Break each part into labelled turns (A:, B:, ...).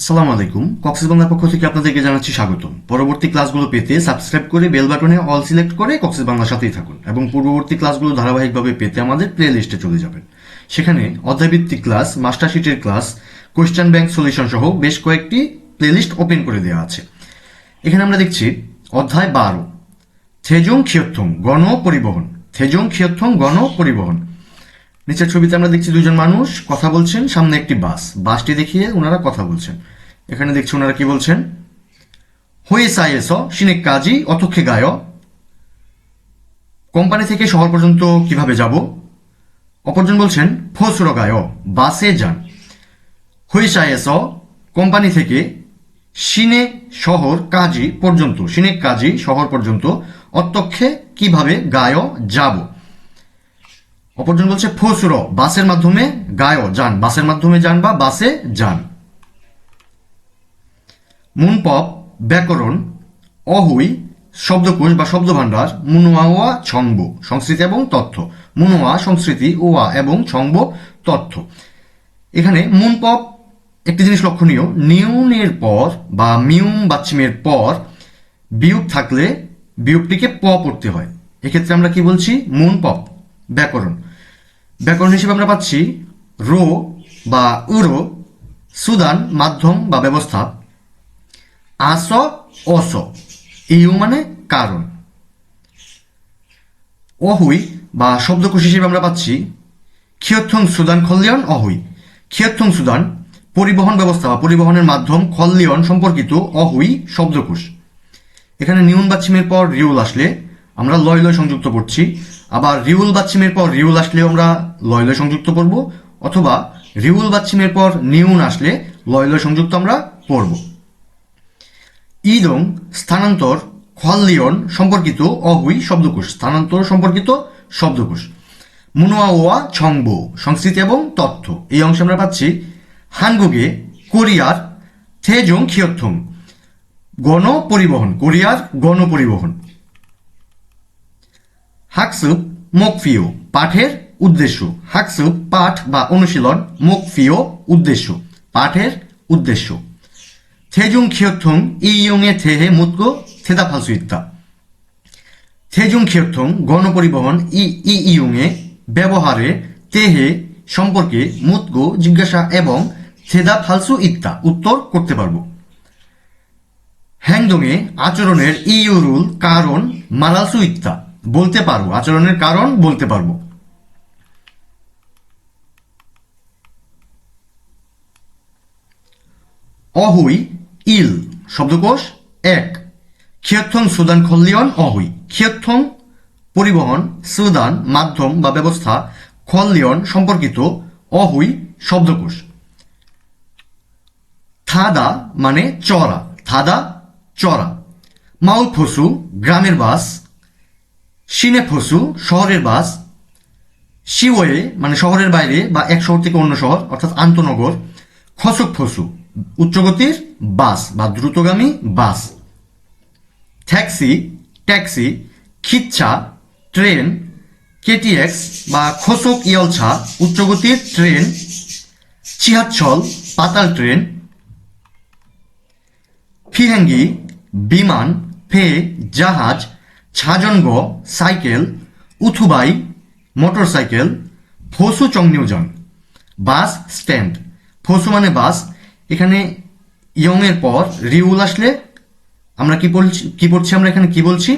A: আসসালামু আলাইকুম। কক্সিস বাংলার পক্ষ থেকে আপনাদেরকে জানাচ্ছি স্বাগতম। পরবর্তী ক্লাসগুলো পেতে সাবস্ক্রাইব করে বেল বাটনে অল সিলেক্ট করে কক্সিস বাংলার সাথেই থাকুন এবং পূর্ববর্তী ক্লাসগুলো ধারাবাহিকভাবে পেতে আমাদের প্লে লিস্টে চলে যাবেন। সেখানে অধ্যায়ভিত্তিক ক্লাস মাস্টারশিটের ক্লাস কোয়েশ্চেন ব্যাংক সলিউশন সহ বেশ কয়েকটি প্লেলিস্ট ওপেন করে দেওয়া আছে। এখানে আমরা দেখছি অধ্যায় বারো। থেজং খিয়ত্থং গণ পরিবহন। থেজং খিয়ত্থং গণ পরিবহন। নিচের ছবিতে আমরা দেখছি দুজন মানুষ কথা বলছেন, সামনে একটি বাস। বাসটি দেখিয়ে ওনারা কথা বলছেন। এখানে দেখছি ওনারা কি বলছেন? হয়ে সাইএস সিনেক কাজী, অতক্ষে গায়। কোম্পানি থেকে শহর পর্যন্ত কীভাবে যাব? অপরজন বলছেন, ফসুর গায়, বাসে যান। হয়ে সাইএস কোম্পানি থেকে সিনে শহর কাজী পর্যন্ত সিনেক কাজী শহর পর্যন্ত অত্যক্ষে কীভাবে গায় যাব? অপরজন বলছে, ফসুর, বাসের মাধ্যমে গায়, যান। বাসের মাধ্যমে যান বা বাসে যান। মুনপপ, ব্যাকরণ, অহুই, শব্দকোষ বা শব্দভাণ্ডার, মুনোয়া ছংব সংস্কৃতি এবং তথ্য। মুনোয়া, সংস্কৃতি ওয়া এবং ছংব তথ্য। এখানে মুনপপ একটি জিনিস লক্ষণীয়। নিউনের পর বা মিউম বাচ্চিমের পর বিয়োগ থাকলে বিয়োগটিকে প পড়তে হয়। এক্ষেত্রে আমরা কি বলছি? মুনপপ, ব্যাকরণ। ব্যাকরণ হিসেবে আমরা পাচ্ছি রো বা উরো, সুদান, মাধ্যম বা ব্যবস্থা। আস অস ইউ মানে কারণ। অহুই বা শব্দকোষ হিসেবে আমরা পাচ্ছি খিয়থং সুদান খল্লিয়ন অহুই। খিয়থং সুদান, পরিবহন ব্যবস্থা বা পরিবহনের মাধ্যম খল্লিয়ন সম্পর্কিত অহুই শব্দকোষ। এখানে নিউন বাচ্চিমের পর রিউল আসলে আমরা লয় লয় সংযুক্ত করছি। আবার রিউল বাচ্চিমের পর রিউল আসলে আমরা লয় লয় সংযুক্ত করব, অথবা রিউল বাচ্চিমের পর নিউন আসলে লয় লয় সংযুক্ত আমরা পড়ব ইদং স্থানান্তর খল্লিয়ন সম্পর্কিত অহুই শব্দকোষ, স্থানান্তর সম্পর্কিত শব্দকোষ। মুনোয়া ছংব, সংস্কৃতি এবং তথ্য। এই অংশে আমরা পাচ্ছি হানগুগে, কোরিয়ার থেজং খিয়থং গণ পরিবহন কোরিয়ার গণ হাকসুপ মকফিও পাঠের উদ্দেশ্য। হাকসুপ পাঠ বা অনুশীলন মকফিও উদ্দেশ্য। পাঠের উদ্দেশ্য। থেজুং খিয়থং ইয়ংয়ে থেহে মুতগো থেদা ফালসু ইত্তা থেজুং খিয়থং গণপরিবহন, ই ই ইয়ংয়ে ব্যবহারে তেহে সম্পর্কে মুতগো জিজ্ঞাসা এবং থেদা ফালসু ইত্তা উত্তর করতে পারব। হ্যাংদংয়ে আচরণের ইউরুল কারণ মালাসু ইত্তা বলতে পারব, আচরণের কারণ বলতে পারব। অহুই, ইল, শব্দকোষ, এক। খিয়থং সুদান খল্লিয়ন, অহুই। খিয়থং পরিবহন, সুদান, মাধ্যম বা ব্যবস্থা, খল্লিয়ন সম্পর্কিত, অহুই, শব্দকোষ। থাদা মানে চড়া, থাদা, চড়া। মাউল ফসু, গ্রামের বাস সিনে ফসু, শহরের বাস শিওয়ে মানে শহরের বাইরে বা এক শহর থেকে অন্য শহর, অর্থাৎ আন্তনগর, খসক ফসু, উচ্চগতির বাস বা দ্রুতগামী বাস, ট্যাক্সি ট্যাক্সি, খিচ্ছা, ট্রেন, কেটিএক্স বা খোসক ইয়লছা, উচ্চগতির ট্রেন চিহাচ্ছল পাতাল ট্রেন ফিহাঙ্গি বিমান, ফে, জাহাজ ছাজনগ, সাইকেল, উথুবাই, মোটরসাইকেল, ফসু চংনিউজন। Bus, stand. ফসু মানে বাস। এখানে ইয়ং এর পর রিউল আসলে আমরা কি বলছি কি পড়ছি আমরা এখানে কি বলছি?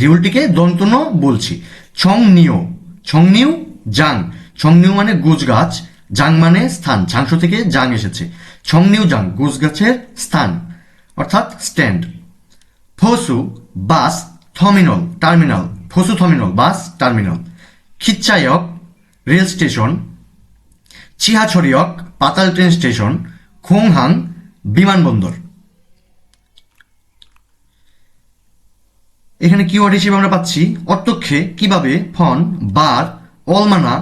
A: রিউলটিকে দন্তন বলছি। ছং নিও ছং নিউ জাং। ছং নিউ মানে গুজ গাছ। জাং মানে স্থান। ঝাংস থেকে জাং এসেছে। ছং নিউ জাং। গুজ গাছের স্থান। অর্থাৎ স্ট্যান্ড। ফসু, বাস থমিনল টার্মিনাল ফসু থমিনল বাস টার্মিনাল খিচ্চায়ক রেল স্টেশন চিহাছড়িয়ক পাতাল ট্রেন স্টেশন খোংহাং বিমানবন্দর এখানে কিওয়ার্ড হিসেবে আমরা পাচ্ছি অত্যক্ষে কীভাবে ফন, বার, অলমানা,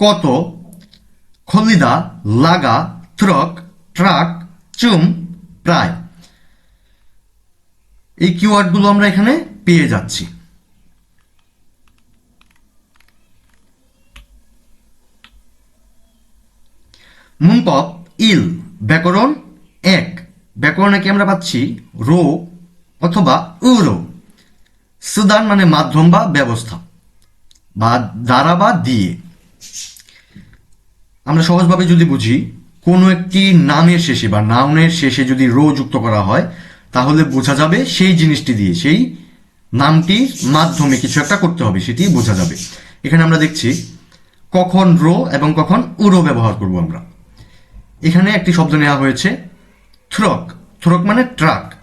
A: কত, খলিদা, লাগা ট্রক ট্রাক চুম, প্রায়। এই কিওয়ার্ডগুলো আমরা এখানে পেয়ে যাচ্ছি। মুনপপ, ইল, ব্যাকরণ এক। ব্যাকরণে কি আমরা পাচ্ছি? রো অথবা উরো। সুদান মানে মাধ্যম বা ব্যবস্থা। বা দ্বারা বা দিয়ে। আমরা সহজভাবে যদি বুঝি, কোনো একটি নামের শেষে বা নাউনের শেষে যদি রো যুক্ত করা হয়, তাহলে বোঝা যাবে সেই জিনিসটি দিয়ে, সেই নামটির মাধ্যমে কিছু একটা করতে হবে, সেটি বোঝা যাবে। এখানে আমরা দেখছি কখন রো এবং কখন উরো ব্যবহার করব আমরা। এখানে একটি শব্দ নেওয়া হয়েছে, থ্রক। থ্রক মানে ট্রাক।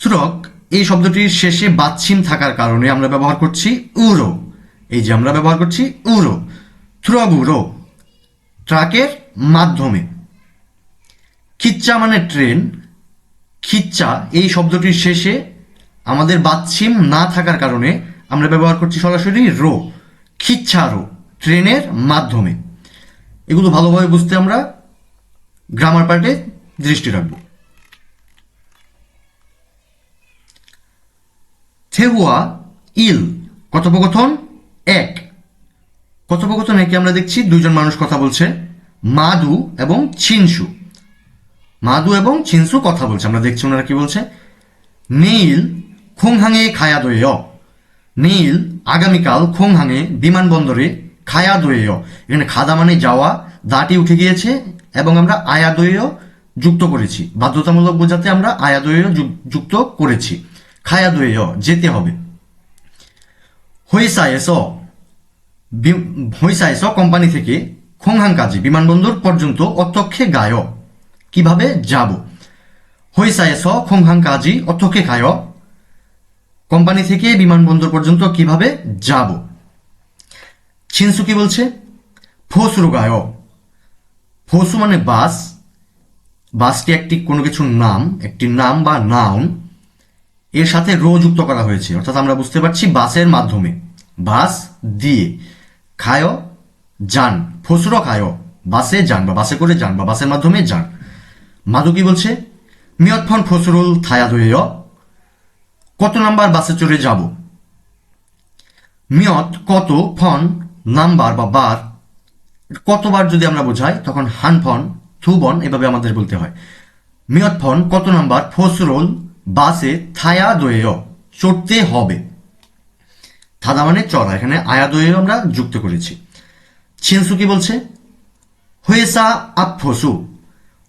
A: থ্রক, এই শব্দটির শেষে বাচ্ছিম থাকার কারণে আমরা ব্যবহার করছি উরো। এই যে আমরা ব্যবহার করছি উরো। থ্রগুরো ট্রাকের মাধ্যমে। খিচ্চা মানে ট্রেন। খিচ্চা, এই শব্দটির শেষে আমাদের বাচ্ছিম না থাকার কারণে আমরা ব্যবহার করছি সরাসরি রো, খিচ্ছা রো, ট্রেনের মাধ্যমে। এগুলো ভালোভাবে বুঝতে আমরা গ্রামার পার্টে দৃষ্টি রাখব। থেহুয়া, ইল, কথোপকথন, এক। কথোপকথন একে আমরা দেখছি দুইজন মানুষ কথা বলছে, মাদু এবং চিনসু। মাদু এবং চিনসু কথা বলছে, আমরা দেখছি ওনারা কি বলছে। নীল খোংহাঙে খায়া দোয়েয়। নীল, আগামীকাল খোংহাঙে বিমানবন্দরে খায়া দোয়েয়। এখানে খাদা মানে যাওয়া, দাটি উঠে গিয়েছে এবং আমরা আয়া দোয়েয় যুক্ত করেছি। বাধ্যতামূলক বোঝাতে আমরা আয়া দোয়েয় যুক্ত করেছি। খায়া দোয়েয়, যেতে হবে। হইসায়েস হইসায়েস কোম্পানি থেকে খোংহাং কাজী বিমানবন্দর পর্যন্ত অত্যক্ষে গায়। কীভাবে? যাব। হইসায়েস খোংহাং কাজী অত্যক্ষে খায় কোম্পানি থেকে বিমানবন্দর পর্যন্ত কীভাবে যাব? ছিনসু কি বলছে, ফসরু গায়। ফসু মানে বাস। বাসটি একটি কোনো কিছুর নাম, একটি নাম বা নাউন এর সাথে রো যুক্ত করা হয়েছে। অর্থাৎ আমরা বুঝতে পারছি বাসের মাধ্যমে। বাস দিয়ে খায়, যান। ফসরো খায়। বাসে যান বা বাসে করে যান বা বাসের মাধ্যমে যান। মাধু কি বলছে মিয়ৎফন ফসরুল থায়া দইয় কত নাম্বার বাসে চড়ে যাব? মিয়ত, কত, ফন, নাম্বার বা বার, কতবার যদি আমরা বোঝাই, তখন হান হানফন থুবন এভাবে আমাদের বলতে হয়। মিয়ত ফন, কত নাম্বার? ফসরুল, বাসে থায়া দোয়েয়, চড়তে হবে। থাদা মানে চড়া, এখানে আয়া দোয়েয় আমরা যুক্ত করেছি। ছিনসু কি বলছে? হয়েসা আপ ফসু।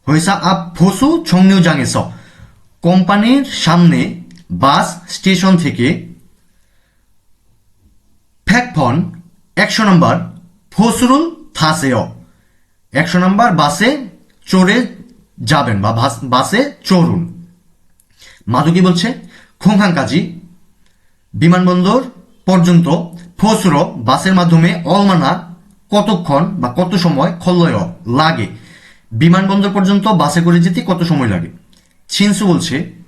A: হয়েসা আপ ফসু ছংনিউ জাঙেস। কোম্পানির সামনে বাস স্টেশন থেকে ফ্যাকফন একশো নম্বর, ফসরুল থাসেয় একশো নম্বর বাসে চড়ে যাবেন বা বাস- চড়ুন। মাধু কি বলছে, খোংহাং কাজী, বিমানবন্দর পর্যন্ত ফসর বাসের মাধ্যমে অলমানা কতক্ষণ বা কত সময় খল্লয় লাগে? বিমানবন্দর পর্যন্ত বাসে করে যেতে কত সময় লাগে? ছিনসু বলছে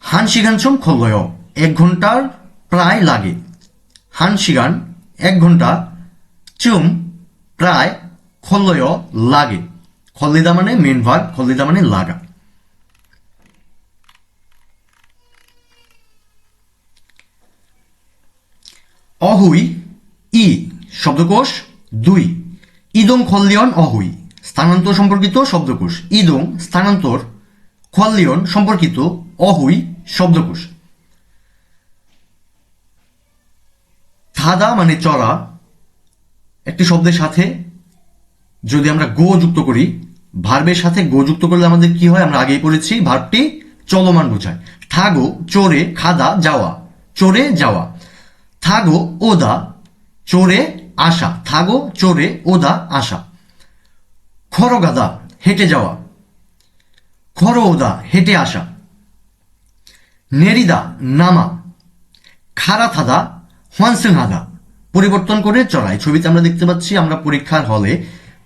A: হান শিগানছম খল্লয় এক ঘণ্টার প্রায় লাগে। হান শিগান এক ঘণ্টা। চুম, প্রায় খল্লয় লাগে। খল্লিদা মানে মেন ভাগ খল্লিদা মানে লাগা। অহুই, ই, শব্দকোষ দুই। ইদং খল্লিয়ন অহুই, স্থানান্তর সম্পর্কিত শব্দকোষ। ইদং স্থানান্তর খল্লিয়ন সম্পর্কিত অহুই শব্দকোষ। থাদা মানে চড়া। একটি শব্দের সাথে যদি আমরা গো যুক্ত করি, ভার্বের সাথে গো যুক্ত করলে আমাদের কি হয়? আমরা আগেই পড়েছি, ভার্বটি চলমান বোঝায়। থাগো, চোরে, খাদা, যাওয়া। চোরে, যাওয়া। থাগো, ওদা, চোরে, আসা। থাগো, চোরে, ওদা, আসা। খরগাদা, হেঁটে যাওয়া। খর ওদা হেঁটে আসা। নেরিদা, নামা খারা থাদা হোয়ানসিং হাদা পরিবর্তন করে চড়াই। ছবিতে আমরা দেখতে পাচ্ছি, আমরা পরীক্ষার হলে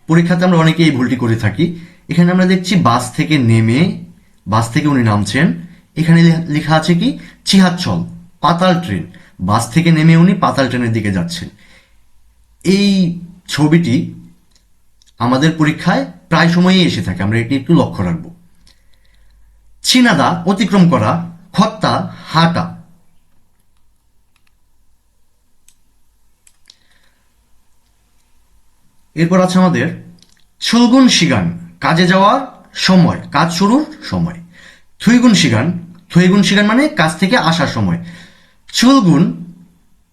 A: পরীক্ষাতে আমরা অনেকে এই ভুলটি করে থাকি। এখানে আমরা দেখছি, বাস থেকে নেমে, বাস থেকে উনি নামছেন। এখানে লেখা আছে কি? চিহাচ্ছল পাতাল ট্রেন। বাস থেকে নেমে উনি পাতাল ট্রেনের দিকে যাচ্ছেন। এই ছবিটি আমাদের পরীক্ষায় প্রায় সময়ই এসে থাকে। আমরা এটি একটু লক্ষ্য রাখব। চিনাদা অতিক্রম করা খত্তা হাঁটা। এরপর আছে আমাদের সুলগুন শিগান, কাজে যাওয়ার সময়। কাজ শুরুর সময়। থুইগুণ শিগান থুইগুণ শিগান মানে কাজ থেকে আসার সময়। চুলগুণ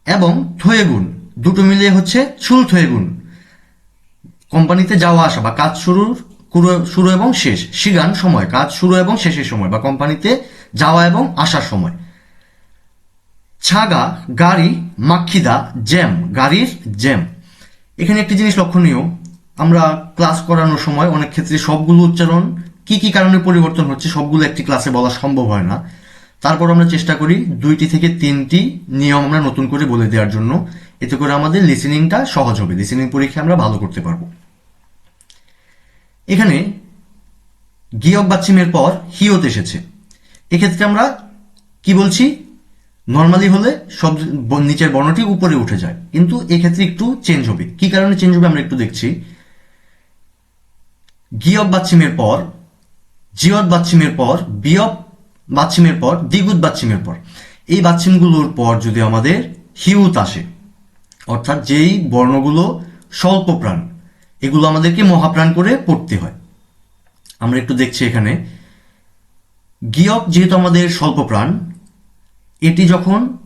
A: এবং থয়েগুণ, দুটো মিলিয়ে হচ্ছে চুল থয়েগুণ। কোম্পানিতে যাওয়া, আসা বা কাজ শুরুর, শুরু এবং শেষ। শিগান, সময়। কাজ শুরু এবং শেষের সময় বা কোম্পানিতে যাওয়া এবং আসার সময়। ছাগা, গাড়ি মাক্ষিদা জ্যাম, গাড়ির জ্যাম। এখানে একটি জিনিস লক্ষণীয়, আমরা ক্লাস করানোর সময় অনেক ক্ষেত্রে সবগুলো উচ্চারণ, কি কি কারণে পরিবর্তন হচ্ছে সবগুলো একটি ক্লাসে বলা সম্ভব হয় না। তারপর আমরা চেষ্টা করি দুইটি থেকে তিনটি নিয়ম আমরা নতুন করে বলে দেওয়ার জন্য। এতে করে আমাদের লিসেনিংটা সহজ হবে লিসেনিং পরীক্ষা আমরা ভালো করতে পারব। এখানে গিয়ক বাচ্চিমের পর হিয়ত এসেছে। এক্ষেত্রে আমরা কি বলছি? নর্মালি হলে সব নিচের বর্ণটি উপরে উঠে যায়। কিন্তু এক্ষেত্রে একটু চেঞ্জ হবে। কি কারণে চেঞ্জ হবে আমরা একটু দেখছি। গিয়ক বাচ্চিমের পর জিয়ত বাচ্চিমের পর বিয়প বাচ্চিমের পর দ্বিগুত বাচ্চিমের পর। এই বাচ্চিমগুলোর পর যদি আমাদের হিউত আসে, অর্থাৎ যেই বর্ণগুলো স্বল্প প্রাণ, এগুলো আমাদেরকে মহাপ্রাণ করে পড়তে হয়। আমরা একটু দেখছি এখানে। গিয়ক যেহেতু আমাদের স্বল্প প্রাণ এটি যখন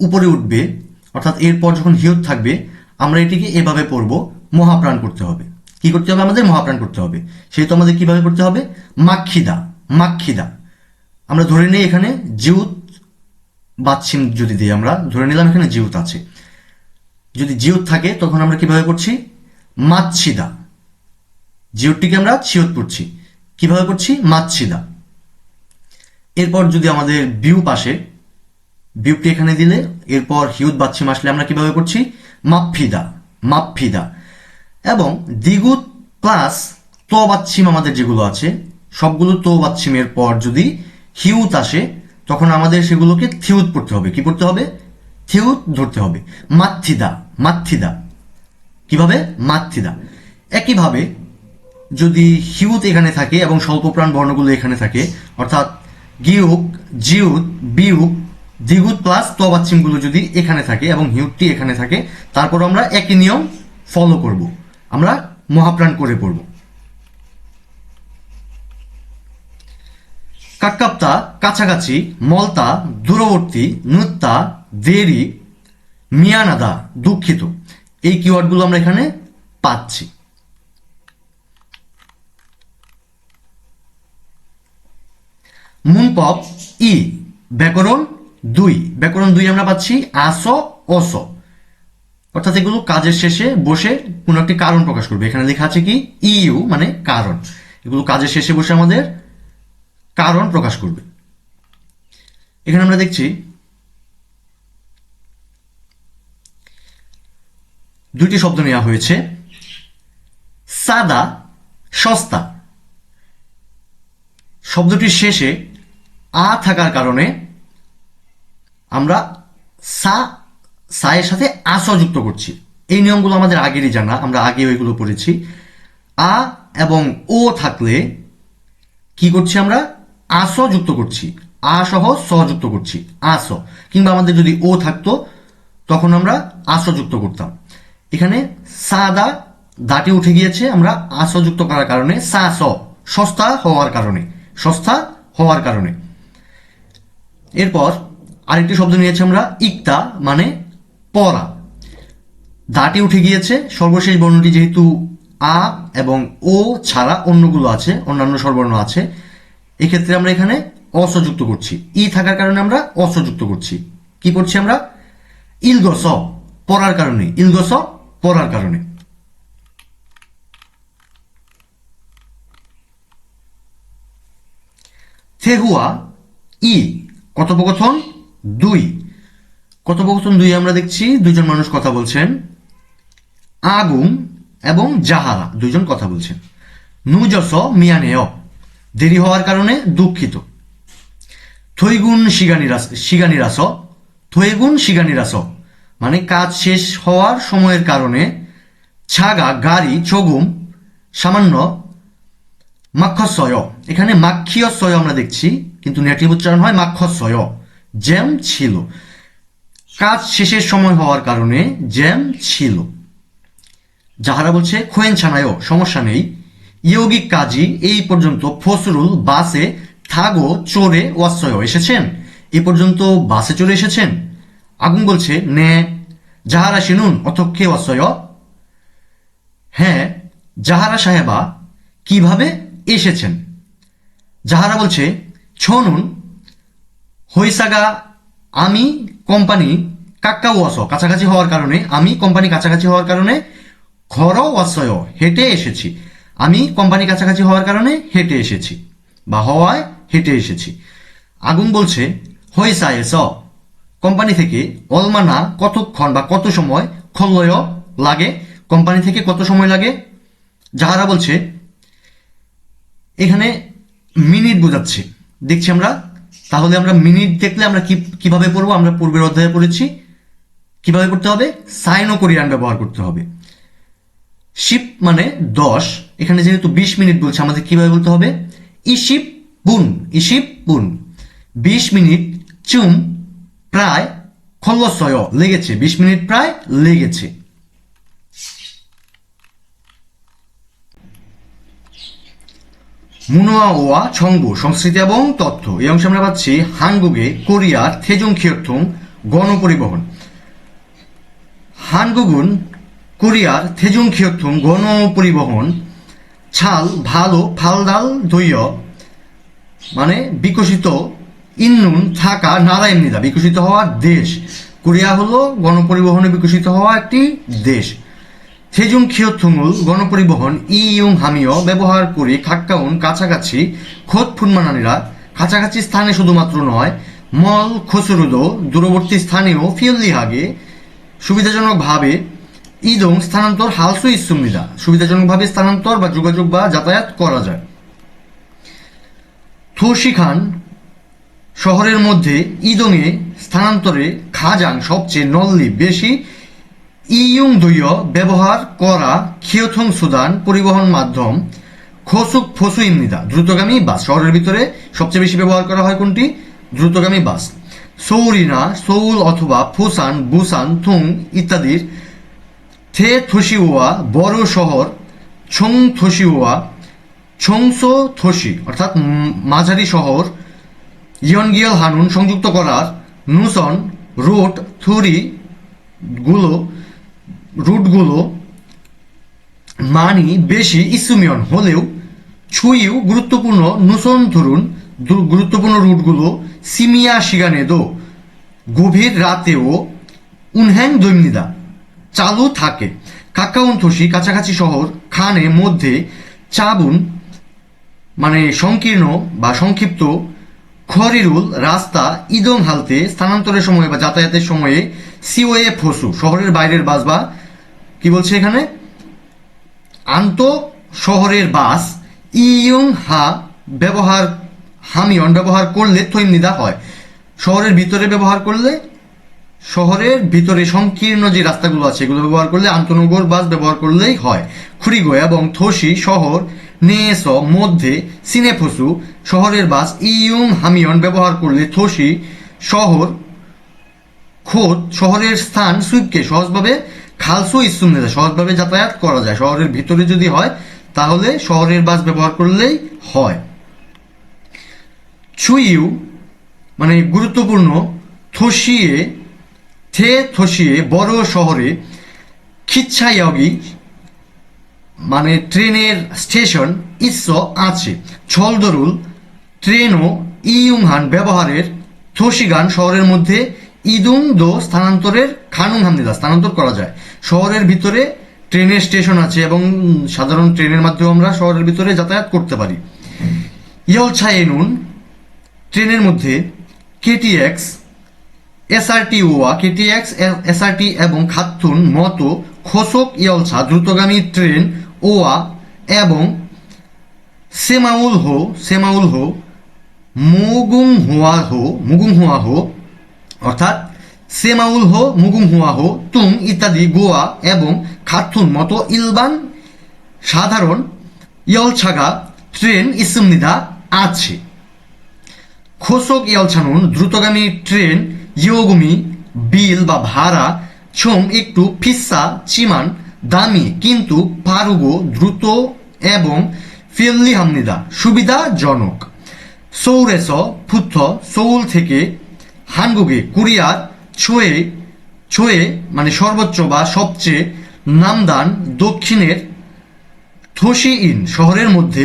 A: উপরে উঠবে, অর্থাৎ এরপর যখন হিয়ত থাকবে, আমরা এটিকে এভাবে পড়ব, মহাপ্রাণ করতে হবে। কি করতে হবে আমাদের? মহাপ্রাণ করতে হবে। সেহেতু আমাদের কীভাবে করতে হবে? মাক্ষিদা মাক্ষিদা। আমরা ধরে নিই এখানে জিউত বাচ্ছিম যদি দিই আমরা, ধরে নিলাম এখানে জিউত আছে। যদি জিউত থাকে, তখন আমরা কীভাবে করছি? মাচ্ছিদা জিউটটিকে আমরা চিয়ত পড়ছি। কীভাবে করছি? মাচ্ছিদা এরপর যদি আমাদের বিউ পাশে বিউটি এখানে দিলে, এরপর হিউদ বাচ্ছিম আসলে আমরা কীভাবে করছি? মাপফিদা মাপফিদা এবং দ্বিগুত প্লাস তো বাচ্ছিম আমাদের যেগুলো আছে, সবগুলো তো বাচ্ছিমের পর যদি হিউত আসে, তখন আমাদের সেগুলোকে থিউত পড়তে হবে। কি পড়তে হবে? থিউত ধরতে হবে। মাথিদা মাথিদা কীভাবে? মাথিদা একইভাবে যদি হিউত এখানে থাকে এবং স্বল্পপ্রাণ বর্ণগুলো এখানে থাকে, অর্থাৎ গিউক জিউত বিউক দ্বিগুত প্লাস তবাচ্ছিমগুলো যদি এখানে থাকে এবং হিউটটি এখানে থাকে, তারপর আমরা একই নিয়ম ফলো করব। আমরা মহাপ্রাণ করে পড়ব। কাক্কাপ্তা, কাছাকাছি, মলতা, দূরবর্তী, নুত্তা, দেরি, মিয়ানাদা, দুঃখিত। এই কিওয়ার্ডগুলো আমরা এখানে পাচ্ছি। মুনপপ ই, ব্যাকরণ দুই। ব্যাকরণ দুই আমরা পাচ্ছি আস অস অর্থাৎ এগুলো কাজের শেষে বসে কোনো একটি কারণ প্রকাশ করবে। এখানে লেখা আছে কি? ইউ মানে কারণ। এগুলো কাজের শেষে বসে আমাদের কারণ প্রকাশ করবে। এখানে আমরা দেখছি দুইটি শব্দ নেওয়া হয়েছে। সাদা, সস্তা। শব্দটির শেষে আ থাকার কারণে আমরা সা, সায়ের সাথে আস যুক্ত করছি। এই নিয়মগুলো আমাদের আগেরই জানা, আমরা আগে ওইগুলো পড়েছি। আ এবং ও থাকলে কি করছি আমরা? আস যুক্ত করছি। আ সহ স যুক্ত করছি। আস কিংবা আমাদের যদি ও থাকতো, তখন আমরা আস যুক্ত করতাম। এখানে সাদা দাটি উঠে গিয়েছে, আমরা আস যুক্ত করার কারণে সা স সস্তা হওয়ার কারণে। সস্তা হওয়ার কারণে। এরপর আরেকটি শব্দ নিয়েছি আমরা, ইকতা মানে পড়া। দাটি উঠে গিয়েছে, সর্বশেষ বর্ণটি যেহেতু আ এবং ও ছাড়া অন্যগুলো আছে, অন্যান্য স্বরবর্ণ আছে, এক্ষেত্রে আমরা এখানে অস যুক্ত করছি। ই থাকার কারণে আমরা অস যুক্ত করছি। কি করছি আমরা? ইলগস, পড়ার কারণে। ইলগস, পড়ার কারণে। থেহুয়া, ই কথোপকথন দুই। কথোপকথন দুই আমরা দেখছি দুজন মানুষ কথা বলছেন। আগুন এবং জাহারা দুজন কথা বলছেন। নুজস মিয়ানেয় দেরি হওয়ার কারণে দুঃখিত। থৈগুণ শিগানিরাস শিগানিরাস থৈগুণ শিগানিরাস মানে কাজ শেষ হওয়ার সময়ের কারণে ছাগা, গাড়ি, চগুম, সামান্য মাক্ষস্বয় এখানে মাক্ষীয়স্বয় আমরা দেখছি। কিন্তু নেটিভ উচ্চারণ হয় মাক্ষস্বয়। জ্যাম ছিল। কাজ শেষের সময় হওয়ার কারণে জ্যাম ছিল। যাহারা বলছে, খোয়েন ছানায়ও, সমস্যা নেই। ইয়ৌগিক কাজী, এই পর্যন্ত ফসরুল বাসে থাগো চড়ে ওয়াসয় এসেছেন। এ পর্যন্ত বাসে চড়ে এসেছেন। আগুন বলছে, নে, যাহারা শিনুন অথক্ষে ওয়াসয় হ্যাঁ যাহারা সাহেবা, কীভাবে এসেছেন? যাহারা বলছে ছনুন হইসাগা আমি, কোম্পানি, কাক্কা ওয়াস কাছাকাছি হওয়ার কারণে, আমি, কোম্পানি কাছাকাছি হওয়ার কারণে ঘর ওয়াসয় হেঁটে এসেছি। আমি, কোম্পানি কাছাকাছি হওয়ার কারণে, হেঁটে এসেছি। বা হওয়ায়, হেঁটে এসেছি। আগুন বলছে হইসা এস, কোম্পানি থেকে অলমানা কতক্ষণ বা কত সময় খল্লয় লাগে? কোম্পানি থেকে কত সময় লাগে? যাহারা বলছে, এখানে মিনিট বোঝাচ্ছে। দেখছি আমরা। তাহলে আমরা মিনিট দেখলে আমরা কি, কীভাবে পড়ব? আমরা পূর্বের অধ্যায়ে পড়েছি। কীভাবে করতে হবে? সাইন ও কোরিয়ান ব্যবহার করতে হবে। শিপ মানে দশ। এখানে যেহেতু বিশ মিনিট বলছে, আমাদের কীভাবে বলতে হবে? ইশিপ বুন ইশিপ বুন। বিশ মিনিট চুম, প্রায় খল্লসয় লেগেছে। বিশ মিনিট প্রায়, লেগেছে। মুনোয়া ওয়া ছংবু, সংস্কৃতি এবং তথ্য। এই অংশে আমরা পাচ্ছি হানগুগে কোরিয়ার থেজং খিয়থং গণপরিবহন। হানগুগুন কোরিয়ার থেজং খিয়থং গণপরিবহন, ছাল, ভালো, ফালদাল দৈয় মানে বিকশিত, ইন্নুন, থাকা নারায়ণনিদা বিকশিত হওয়া দেশ। কোরিয়া হলো গণপরিবহনে বিকশিত হওয়া একটি দেশ। থেজুং খিয়থুমুল গণপরিবহন ই ইউং হামিও ব্যবহার করে খাক্কাউন কাছাকাছি খোদ ফুনমানানিরা কাছাকাছি স্থানে শুধুমাত্র নয় মল খসরুদো দূরবর্তী স্থানেও ফিয়ল্লিহাগে সুবিধাজনকভাবে ইদং স্থানান্তর হালসু ইসুমিদা সুবিধাজনকভাবে স্থানান্তর বা যোগাযোগ বা যাতায়াত করা যায় থোশিখান শহরের মধ্যে ইদংয়ে স্থানান্তরে খাজাং সবচেয়ে নল্লি বেশি ইয়ুং দৈয় ব্যবহার করা খিয়থং সুদান পরিবহন মাধ্যম খসুক ফসু ইমনিদা দ্রুতগামী বাস। শহরের ভিতরে সবচেয়ে বেশি ব্যবহার করা হয় কোনটি? দ্রুতগামী বাস। সৌরিনা, সৌল অথবা ফুসান, বুসান, থুং ইত্যাদির থে থসিওয়া বড় শহর ছং থসিওয়া ছংসো থসি অর্থাৎ মাঝারি শহর ইয়নগিয়ল হানুন সংযুক্ত করার নুসন, রুট, থুরি, গুলো রুটগুলো মানি বেশি ইসুমিয়ন হলেও ছুইও গুরুত্বপূর্ণ। নুসন ধরুন গুরুত্বপূর্ণ রুটগুলো সিমিয়া শিগানেদো, গভীর রাতেও উনহ্যাং দৈমনিদা চালু থাকে। কাকাউনথসি কাছাকাছি শহর খানে মধ্যে চাবুন মানে সংকীর্ণ বা সংক্ষিপ্ত খরিরুল রাস্তা ইদং হালতে স্থানান্তরের সময় বা যাতায়াতের সময়ে সিওএ ফসু, শহরের বাইরের বাস বা কি বলছে এখানে? আন্ত শহরের বাস ইয়ং হা ব্যবহার, হামিয়ন ব্যবহার করলে থৈমনিদা হয়। শহরের ভিতরে ব্যবহার করলে, শহরের ভিতরে সংকীর্ণ যে রাস্তাগুলো আছে, এগুলো ব্যবহার করলে আন্তনগর বাস ব্যবহার করলেই হয়। খুরিগো এবং থসি শহর, নেস মধ্যে সিনেফসু শহরের বাস ইয়ুং হামিয়ন ব্যবহার করলে থসি শহর, খোদ শহরের স্থান সুইপকে সহজভাবে খালসু ইসুম নেতা, সহজভাবে যাতায়াত করা যায়। শহরের ভিতরে যদি হয়, তাহলে শহরের বাস ব্যবহার করলেই হয়। ছুইউ মানে গুরুত্বপূর্ণ, থসিয়ে, থে থসিয়ে বড় শহরে খিচ্ছাইয়গি মানে ট্রেনের স্টেশন ইস্স আছে। ছলদরুল, ট্রেনও ইয়ুংহান ব্যবহারের থসিগান শহরের মধ্যে ইদুং দো স্থানান্তরের খানুং হামনিদা স্থানান্তর করা যায়। শহরের ভিতরে ট্রেনের স্টেশন আছে এবং সাধারণ ট্রেনের মাধ্যমে আমরা শহরের ভিতরে যাতায়াত করতে পারি। ইয়লছায়েনুন ট্রেনের মধ্যে কেটিএক্স এসআরটি ওয়া কেটিএক্স, এসআরটি এবং খাত্তুন মতো খোসক ইয়লছা দ্রুতগামী ট্রেন, ওয়া এবং সেমাউল হো সেমাউল হো মুগুং হুয়া হো মুগুং হুয়া হো, অর্থাৎ সেমাউল হো মুগুং হুয়া হো তুং ইত্যাদি, গোয়া এবং খাত্তুন মতো ইলবান সাধারণ ইয়লছাগা, ট্রেন ইসুমনিদা আছে। খোসক ইয়লছানুন, দ্রুতগামী ট্রেন ইয়োগুমি বিল বা ভাড়া, ছোম একটু ফিসা, চিমান, দামি কিন্তু পারুগো, দ্রুত এবং ফিল্লি হামনিদা সুবিধাজনক। সৌরেস ফুথ সৌল থেকে হানগুগে, কুরিয়ার ছোয়ে ছোয়ে মানে সর্বোচ্চ বা সবচেয়ে নামদান দক্ষিণের থোশি ইন শহরের মধ্যে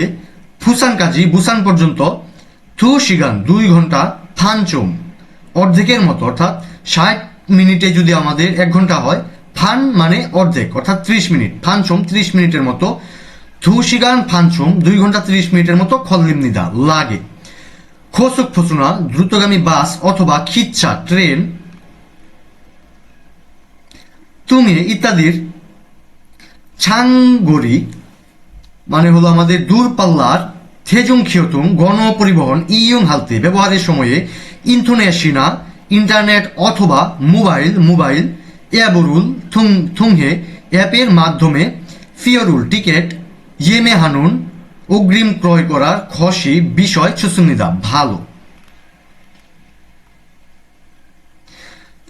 A: ফুসান কাজি বুসান পর্যন্ত থু শিগান দুই ঘণ্টা ফানচোম অর্ধেকের মতো, অর্থাৎ ষাট মিনিটে যদি আমাদের এক ঘণ্টা হয় ফান মানে অর্ধেক, অর্থাৎ ত্রিশ মিনিট ফানচোম ত্রিশ মিনিটের মতো থু শিগান ফানচোম দুই ঘণ্টা ত্রিশ মিনিটের মতো খল্লিমনিদা লাগে। খোসুক ফসুনা, দ্রুতগামী বাস অথবা খিচ্ছা, ট্রেন তুমি ইত্যাদির ছাংগড়ি মানে হলো আমাদের দূরপাল্লার থেজুং খিয়তুং গণপরিবহন, ইয়ং হালতে, ব্যবহারের সময়ে ইন্থনেশিনা, ইন্টারনেট অথবা মোবাইল মোবাইল অ্যাবরুল থুং, থুংহে, অ্যাপের মাধ্যমে ফিয়রুল, টিকেট ইয়েমে হানুন অগ্রিম ক্রয় করার খসি বিষয় সুসুনিদা ভালো।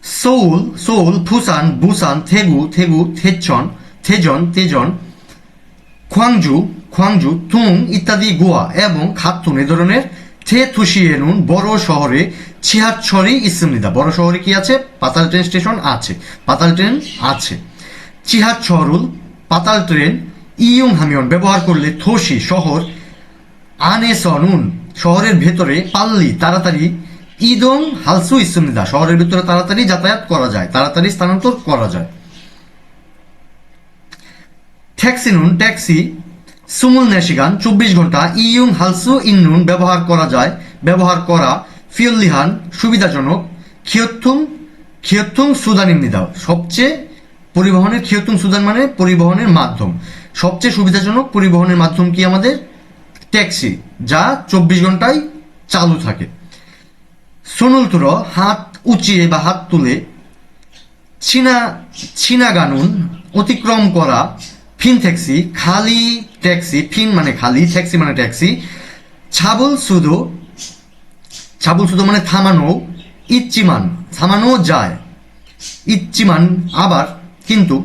A: Seoul Seoul Pusan Busan Taegu Daegu, থেচন, থেজন, Daejeon, খোয়াংজু Gwangju, তুং ইত্যাদি গোয়া এবং খাতুন এ ধরনের থে থুসিয়েনুন বড় শহরে ছিহাচ্ছরি ইসলামনিদা। বড় শহরে কি আছে? পাতাল ট্রেন স্টেশন আছে। পাতাল ট্রেন আছে। চিহাচ্ছরুল পাতাল ট্রেন ইয়ং হামিয়ন ব্যবহার করলে থোসি শহর আনেসনুন শহরের ভেতরে পাল্লি তাড়াতাড়ি ইদং হালসু ইসলামনিদা শহরের ভিতরে তাড়াতাড়ি যাতায়াত করা যায়, তাড়াতাড়ি স্থানান্তর করা যায়। ট্যাক্সি নুন, ট্যাক্সি, সুমুল নেশিগান, চব্বিশ ঘণ্টা, ইয়ুং হালসু ইন্নুন ব্যবহার করা যায়। ব্যবহার করা ফিয়ল্লিহান সুবিধাজনক খিয়ত্থুং খিয়ত্থুং সুদান ইমনিদা সবচেয়ে পরিবহনের খিয়ত্থুং সুদান মানে পরিবহনের মাধ্যম। সবচেয়ে সুবিধাজনক পরিবহনের মাধ্যম কি আমাদের? ট্যাক্সি, যা চব্বিশ ঘন্টায় চালু থাকে। সোনুলতুর হাত উঁচিয়ে বা হাত তুলে ছিনা ছিনা গানুন, অতিক্রম করা, ফিন ট্যাক্সি, খালি ট্যাক্সি, ফিন মানে খালি, ট্যাক্সি মানে ট্যাক্সি, ছাবল শুধু ছাবল শুধু মানে থামানো ইচ্চিমান থামানো যায়। ইচ্চিমান আবার কিন্তু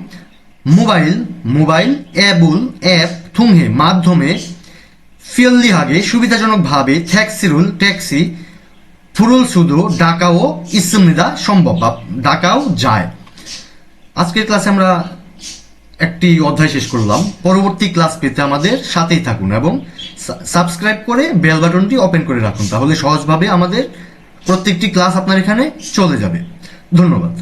A: মোবাইল মোবাইল, অ্যাবুল, অ্যাপ থুংহে মাধ্যমে ফিয়ল্লিহাগে সুবিধাজনকভাবে ট্যাক্সিরুল ট্যাক্সি ফুরুল শুধু ডাকাও ইসুমনিদা সম্ভব বা ডাকাও যায়। আজকের ক্লাসে আমরা একটি অধ্যায় শেষ করলাম। পরবর্তী ক্লাস পেতে আমাদের সাথেই থাকুন এবং সাবস্ক্রাইব করে বেল বাটনটি ওপেন করে রাখুন, তাহলে সহজভাবে আমাদের প্রত্যেকটি ক্লাস আপনার এখানে চলে যাবে। ধন্যবাদ।